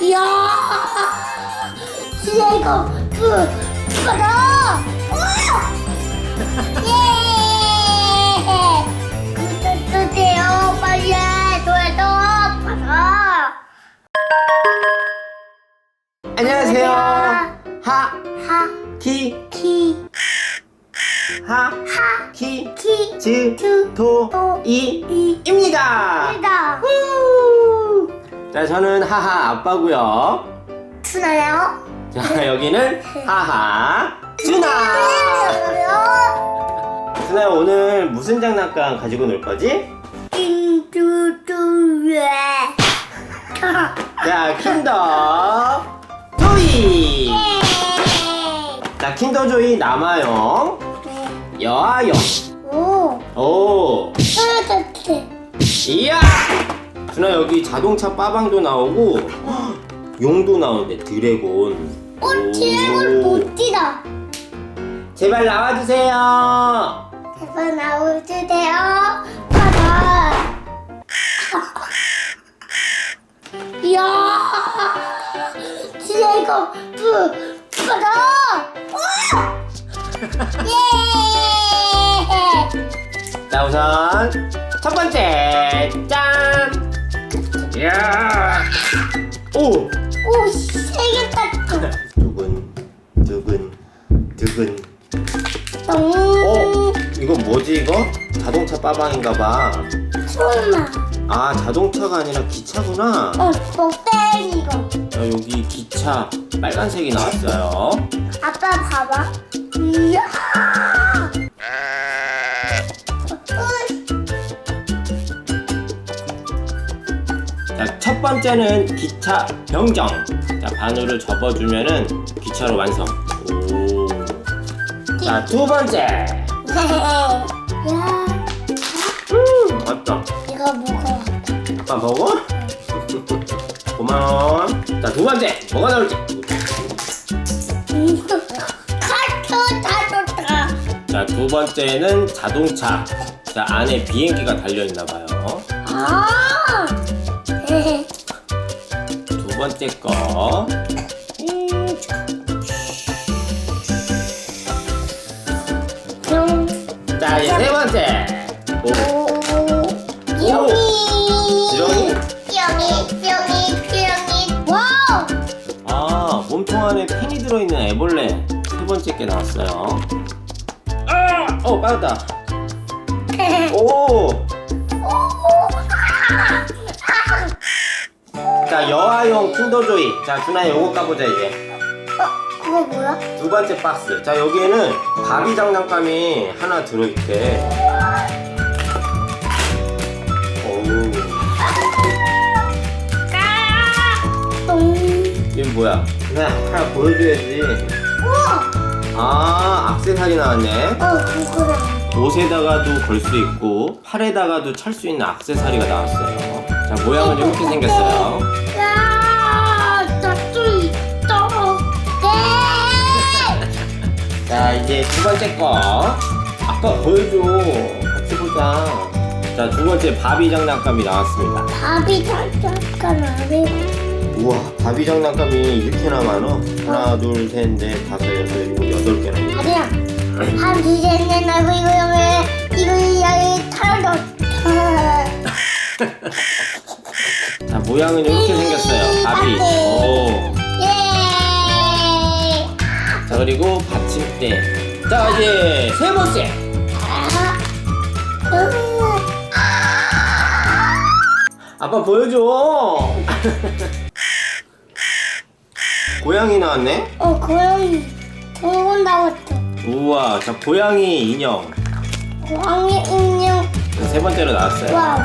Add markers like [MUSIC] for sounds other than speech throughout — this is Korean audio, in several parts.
이야 진짜 이거 그 받아 예! 그때요. 빨리 도에도 받아. 안녕하세요. 하, 하 키, 키. 하, 하 키, 키. 즈, 즈, 도, 도, 이, 이. 입니다. 이다. 후. 자, 저는 하하 아빠고요. 순아요 자, 여기는 하하 준아. 준아 오늘 무슨 장난감 가지고 놀 거지? 인두두에 자, 킨더 조이. 자, 킨더 조이 남아요. 여아요. 오 오. 이야! 준아 여기 자동차 빠방도 나오고 헉, 용도 나오는데 드래곤. 어 드래곤 못지다 제발 나와주세요. 제발 나와주세요 받아 이야 이거 부 우와! 예자 우선 첫 번째 짠. 이야. 오. 오, 세개 땄어. 두근 두근 두근. 어? 똥. 이거 뭐지 이거? 자동차 빠방인가 봐. 설마. 아 자동차가 아니라 기차구나. 어, 먹땡 이거. 자 여기 기차 빨간색이 나왔어요. 아빠 봐봐. 이야. 번째는 기차 병정. 자, 반으로 접어주면은 기차로 완성. 오. 자, 두 번째. 야, 음, 맞다. 이거 먹어. 아빠 먹어? 고마워. 자, 두 번째. 뭐가 나올지. 카트 다 좋다. 자, 두 번째는 자동차. 자, 안에 비행기가 달려있나봐요. 아. 번째 거. 뿅. 자, 이제 세 번째. 오. 아, 몸통 안에 펜이 들어있는 애벌레. 세 번째 게 나왔어요. 아! 어, 빠졌다. 오! 자, 여아용 킨더조이. 자, 준아 요거 까보자, 이제. 어, 그거 뭐야? 두 번째 박스. 자, 여기에는 바비 장난감이 하나 들어있대. 오우. 똥. 이게 뭐야? 준아 하나 보여줘야지. 우와. 아, 악세사리 나왔네. 어, 그거다. 옷에다가도 걸 수 있고 팔에다가도 찰 수 있는 악세사리가 나왔어요. 자 모양은 이렇게 생겼어요. 자 이제 두 번째 거 아까 보여줘 같이 보자. 자 두 번째 바비 장난감이 나왔습니다. 밥이 잠깐 안 해. 우와 바비 장난감이 이렇게나 많어? 하나 둘셋넷 다섯 여섯 일곱 여덟 개나 있네. 아니야. 한 두세 넷 나고 이거 영에 이거 여기 털어 자 모양은 이렇게 생겼어요. 바비. 오. 예. 자 그리고 받침대. 자 이제 세 번째. 아. 아빠 보여줘. [LAUGHS] 고양이 나왔네. 어, 고양이 공원 나왔어. 우와, 자 고양이 인형 고양이 인형. 세 번째로 나왔어요. 와우.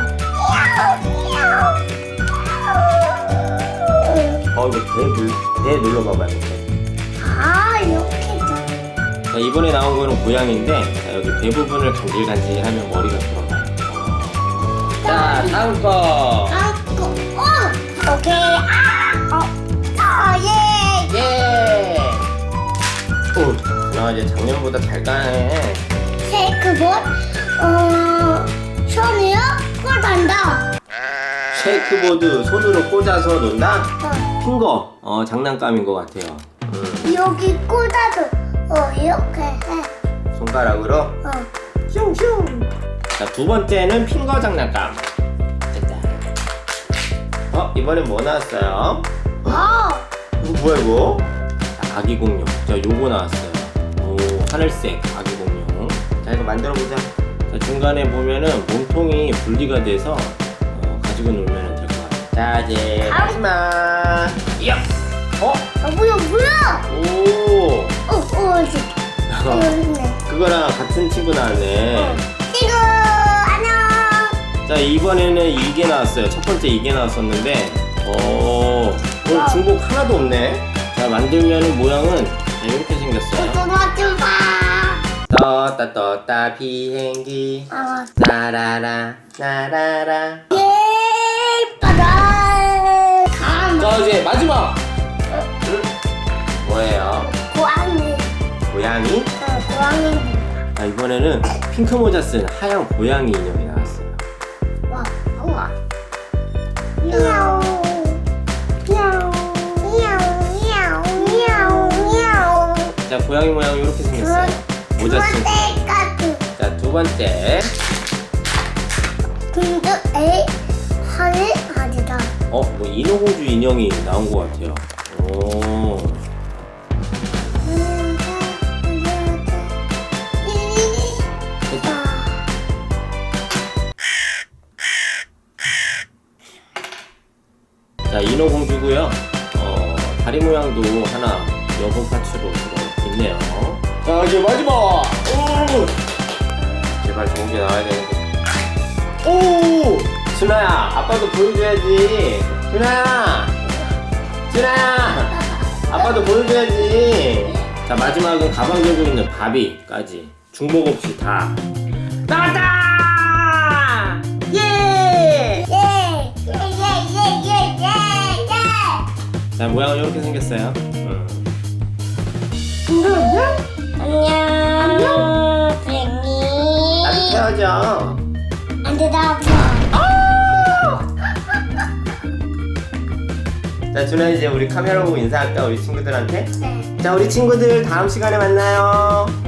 어 이거 배, 눌, 배 눌러봐봐 이렇게. 아, 이렇게다. 자 이번에 나온 거는 고양인데 자, 여기 배 부분을 간질간질하면 머리가 들어가요. 자 다음 거. 안고. 어, 오케이. 아, 어, 아, 예. 예. 오, 나 이제 작년보다 잘 까네. 테이크봇. 어, 션이요? 꿀 간다. 스케이트보드 손으로 꽂아서 논다? 어. 핑거 어 장난감인 것 같아요 음, 여기 꽂아서 어 이렇게 해. 손가락으로 어. 슝슝 자 두 번째는 핑거 장난감 짜잔 어 이번엔 뭐 나왔어요? 어. 이거 뭐야 이거? 자, 아기 공룡 자 요거 나왔어요 오 하늘색 아기 공룡 자 이거 만들어 보자 자 중간에 보면은 몸통이 분리가 돼서 어, 가지고 놀면 될것 같아요 자 이제 아우. 마지막 이야 어? 아 뭐야 뭐야? 오 어, 어. 어, 있네. 그거랑 같은 친구 나왔네 친구 안녕. 자 이번에는 이게 나왔어요 첫 번째 이게 나왔었는데 어 오늘 와우. 중복 하나도 없네 자 만들면은 모양은 자, 이렇게 생겼어요 조금만 좀 봐. 떴다 떴다 비행기 아, 나라라 나라라 예. 감. 자 이제 마지막 고양이? 어, 고양이. 아 이번에는 핑크 모자 쓴 하얀 고양이 인형이 나왔어요 와, 우와. 미야오. 미야오. 미야오. 미야오. 미야오. 미야오. 자 고양이 모양 이렇게 생겼어요 모자 쓴 같은. 자두 번째 근데 에 하늘 아니다. 어, 뭐 인어공주 인형이 나온 것 같아요. 오, 자 이제 마지막. 오, 제발 좋은 게 나와야 되는데. 오, 준아야, 아빠도 보여줘야지. 준아야, 준아야, 아빠도 보여줘야지. 자 마지막은 가방 들고 있는 바비까지 중복 없이 다 나왔다! 예! 자 모양은 이렇게 생겼어요. 음. 자 준아 이제 우리 카메라 보고 인사할까 우리 친구들한테? 네. 자 우리 친구들 다음 시간에 만나요.